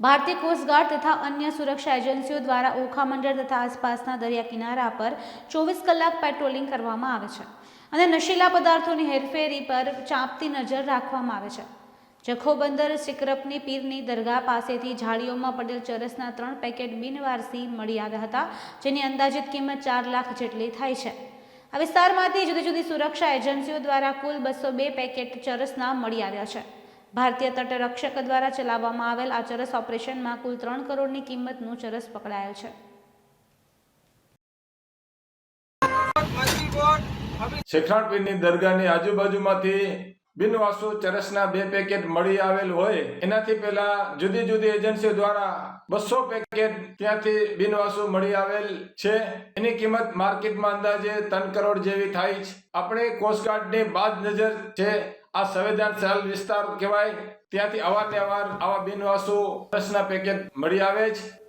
ભારતીય કોસ્ટગાર્ડ તથા અન્ય સુરક્ષા એજન્સીઓ દ્વારા ઓખા મંડળ તથા આસપાસના દરિયા કિનારા પર ચોવીસ કલાક પેટ્રોલિંગ કરવામાં આવે છે અને નશીલા પદાર્થોની હેરફેરી પર ચાંપતી નજર રાખવામાં આવે છે. જખો બંદર સિકરપની પીરની દરગાહ પાસેથી ઝાડીઓમાં પડેલ ચરસના ત્રણ પેકેટ બિનવારસી મળી આવ્યા હતા, જેની અંદાજિત કિંમત ચાર લાખ જેટલી થાય છે. આ વિસ્તારમાંથી જુદી જુદી સુરક્ષા એજન્સીઓ દ્વારા કુલ બસો બે પેકેટ ચરસના મળી આવ્યા છે. ભારતીય તટરક્ષક દ્વારા ચલાવવામાં આવેલ આ ચરસ ઓપરેશનમાં કુલ ત્રણ કરોડની કિંમતનું ચરસ પકડાયેલ છે. શેખરાણ પીરની દરગાહની આજુબાજુમાંથી બિનવાસુ ચરસના બે પેકેટ મળી આવેલ હોય, એનાથી પહેલા જુદી જુદી એજન્સીઓ દ્વારા બસો પેકેટ ત્યાંથી બિનવાસુ મળી આવેલ છે. એની કિંમત માર્કેટમાં અંદાજે ત્રણ કરોડ જેવી થાય છે. આપણે કોસ્ટગાર્ડની બાદ નજર છે. આ સંવેદનશીલ વિસ્તાર કહેવાય. ત્યાંથી અવારનવાર આવા બિનવાસુ ચરસના પેકેટ મળી આવે છે.